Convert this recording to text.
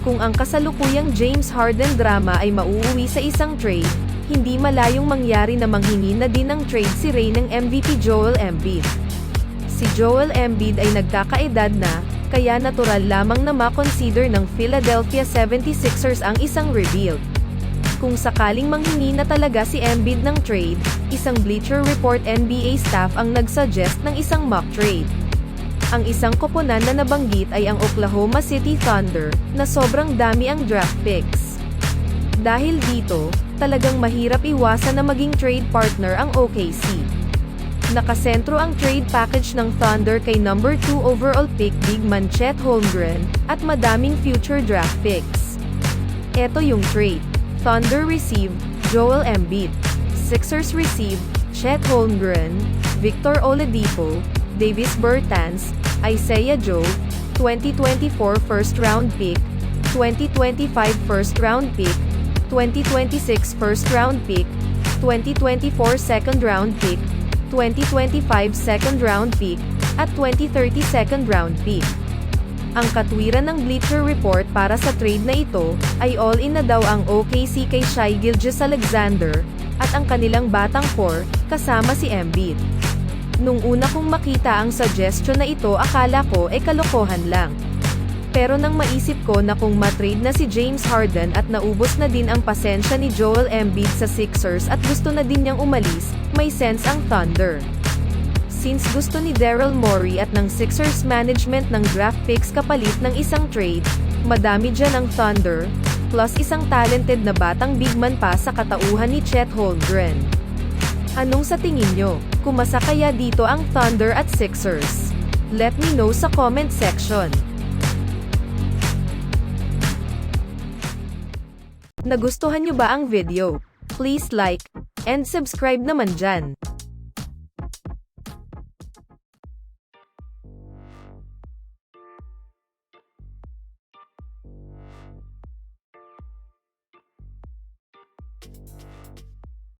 Kung ang kasalukuyang James Harden drama ay mauuwi sa isang trade, hindi malayong mangyari na manghingi na din ng trade si Ray ng MVP Joel Embiid. Si Joel Embiid ay nagkakaedad na, kaya natural lamang na makonsider ng Philadelphia 76ers ang isang rebuild. Kung sakaling manghingi na talaga si Embiid ng trade, isang Bleacher Report NBA staff ang nagsuggest ng isang mock trade. Ang isang koponan na nabanggit ay ang Oklahoma City Thunder, na sobrang dami ang draft picks. Dahil dito, talagang mahirap iwasan na maging trade partner ang OKC. Nakasentro ang trade package ng Thunder kay number 2 overall pick big man Chet Holmgren, at madaming future draft picks. Ito yung trade. Thunder received, Joel Embiid. Sixers received, Chet Holmgren, Victor Oladipo, Davis Bertans, Isaiah Joe, 2024 first round pick, 2025 first round pick, 2026 first round pick, 2024 second round pick, 2025 second round pick, at 2030 second round pick. Ang katwiran ng Bleacher Report para sa trade na ito, ay all-in na daw ang OKC kay Shai Gilgeous-Alexander, at ang kanilang batang core, kasama si Embiid. Nung una kong makita ang suggestion na ito akala ko e kalokohan lang. Pero nang maisip ko na kung matrade na si James Harden at naubos na din ang pasensya ni Joel Embiid sa Sixers at gusto na din niyang umalis, may sense ang Thunder. Since gusto ni Daryl Morey at ng Sixers management ng draft picks kapalit ng isang trade, madami dyan ang Thunder, plus isang talented na batang big man pa sa katauhan ni Chet Holmgren. Anong sa tingin nyo? Kumasa kaya dito ang Thunder at Sixers? Let me know sa comment section. Nagustuhan nyo ba ang video? Please like, and subscribe naman dyan.